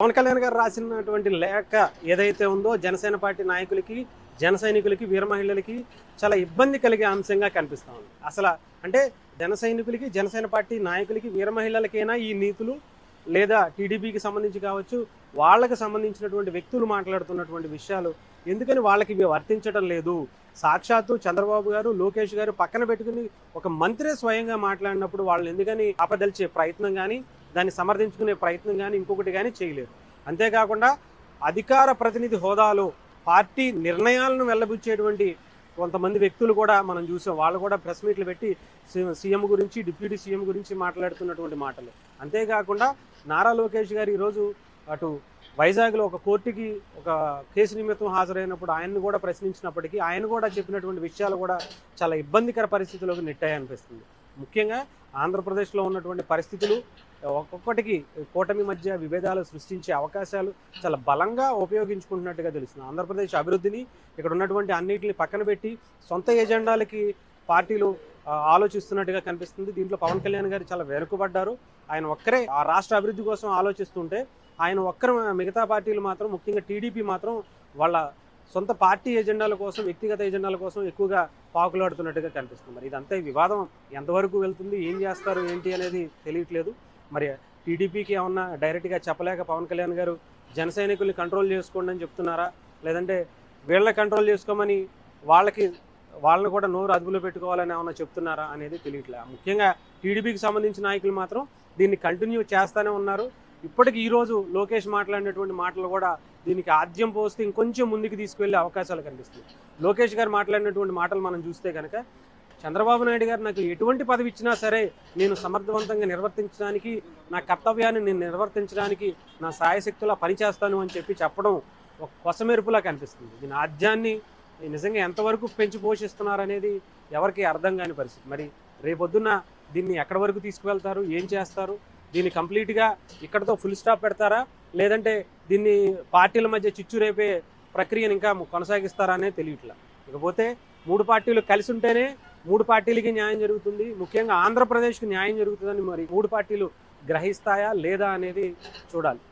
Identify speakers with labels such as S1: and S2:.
S1: పవన్ కళ్యాణ్ గారు రాసినటువంటి లేఖ ఏదైతే ఉందో జనసేన పార్టీ నాయకులకి జన సైనికులకి వీర మహిళలకి చాలా ఇబ్బంది కలిగే అంశంగా కనిపిస్తా ఉంది. అసలు అంటే జన సైనికులకి జనసేన పార్టీ నాయకులకి వీర మహిళలకైనా ఈ నీతులు లేదా టీడీపీకి సంబంధించి కావచ్చు వాళ్ళకి సంబంధించినటువంటి వ్యక్తులు మాట్లాడుతున్నటువంటి విషయాలు ఎందుకని వాళ్ళకి ఇవి వర్తించడం లేదు? సాక్షాత్తు చంద్రబాబు గారు లోకేష్ గారు పక్కన పెట్టుకుని ఒక మంత్రి స్వయంగా మాట్లాడినప్పుడు వాళ్ళని ఎందుకని ఆపదలిచే ప్రయత్నం కానీ దాన్ని సమర్థించుకునే ప్రయత్నం కానీ ఇంకొకటి కానీ చేయలేరు అంతేకాకుండా అధికార ప్రతినిధి హోదాలో పార్టీ నిర్ణయాలను వెళ్ళబుచ్చేటువంటి కొంతమంది వ్యక్తులు కూడా మనం చూసాం. వాళ్ళు కూడా ప్రెస్ మీట్లు పెట్టి సీఎం గురించి డిప్యూటీ సీఎం గురించి మాట్లాడుతున్నటువంటి మాటలు. అంతేకాకుండా నారా లోకేష్ గారు ఈరోజు అటు వైజాగ్లో ఒక కోర్టుకి ఒక కేసు నిమిత్తం హాజరైనప్పుడు ఆయన్ని కూడా ప్రశ్నించినప్పటికీ ఆయన కూడా చెప్పినటువంటి విషయాలు కూడా చాలా ఇబ్బందికర పరిస్థితిలోకి నెట్టాయనిపిస్తుంది. ముఖ్యంగా ఆంధ్రప్రదేశ్లో ఉన్నటువంటి పరిస్థితులు ఒక్కొక్కటికి కూటమి మధ్య విభేదాలు సృష్టించే అవకాశాలు చాలా బలంగా ఉపయోగించుకుంటున్నట్టుగా తెలుస్తుంది. ఆంధ్రప్రదేశ్ అభివృద్ధిని ఇక్కడ ఉన్నటువంటి అన్నిటిని పక్కన పెట్టి సొంత ఎజెండాలకి పార్టీలు ఆలోచిస్తున్నట్టుగా కనిపిస్తుంది. దీంట్లో పవన్ కళ్యాణ్ గారు చాలా వెనుకబడ్డారు. ఆయన ఒక్కరే ఆ రాష్ట్ర అభివృద్ధి కోసం ఆలోచిస్తుంటే ఆయన ఒక్కరు మిగతా పార్టీలు మాత్రం ముఖ్యంగా టీడీపీ మాత్రం వాళ్ళ సొంత పార్టీ ఎజెండాల కోసం వ్యక్తిగత ఎజెండాల కోసం ఎక్కువగా పాకులాడుతున్నట్టుగా కనిపిస్తుంది. మరి ఇదంతా వివాదం ఎంతవరకు వెళ్తుంది ఏం చేస్తారు ఏంటి అనేది తెలియట్లేదు. మరి టీడీపీకి ఏమన్నా డైరెక్ట్గా చెప్పలేక పవన్ కళ్యాణ్ గారు జన సైనికుల్ని కంట్రోల్ చేసుకోండి అని చెప్తున్నారా? లేదంటే వీళ్ళని కంట్రోల్ చేసుకోమని వాళ్ళకి వాళ్ళని కూడా నోరు అదుపులో పెట్టుకోవాలని ఏమన్నా చెప్తున్నారా అనేది తెలియట్లేదు ముఖ్యంగా టీడీపీకి సంబంధించిన నాయకులు మాత్రం దీన్ని కంటిన్యూ చేస్తూనే ఉన్నారు. ఇప్పటికి ఈరోజు లోకేష్ మాట్లాడినటువంటి మాటలు కూడా దీనికి ఆద్యం పోస్తే ఇంకొంచెం ముందుకు తీసుకువెళ్ళే అవకాశాలు కనిపిస్తున్నాయి. లోకేష్ గారు మాట్లాడినటువంటి మాటలు మనం చూస్తే కనుక చంద్రబాబు నాయుడు గారు నాకు ఎటువంటి పదవి ఇచ్చినా సరే నేను సమర్థవంతంగా నిర్వర్తించడానికి నా కర్తవ్యాన్ని నేను నిర్వర్తించడానికి నా సాయశక్తులా పనిచేస్తాను అని చెప్పి చెప్పడం ఒక కొసమెరుపులా కనిపిస్తుంది. దీని ఆద్యాన్ని నిజంగా ఎంతవరకు పెంచి పోషిస్తున్నారనేది ఎవరికి అర్థం కాని పరిస్థితి. మరి రేపొద్దున్న దీన్ని ఎక్కడి వరకు తీసుకువెళ్తారు? ఏం చేస్తారు? దీన్ని కంప్లీట్గా ఇక్కడతో ఫుల్ స్టాప్ పెడతారా? లేదంటే దీన్ని పార్టీల మధ్య చిచ్చు రేపే ప్రక్రియను ఇంకా కొనసాగిస్తారా అనేది తెలియట్లా. ఇకపోతే మూడు పార్టీలు కలిసి ఉంటేనే మూడు పార్టీలకి న్యాయం జరుగుతుంది. ముఖ్యంగా ఆంధ్రప్రదేశ్కి న్యాయం జరుగుతుందని మరి మూడు పార్టీలు గ్రహిస్తాయా లేదా అనేది చూడాలి.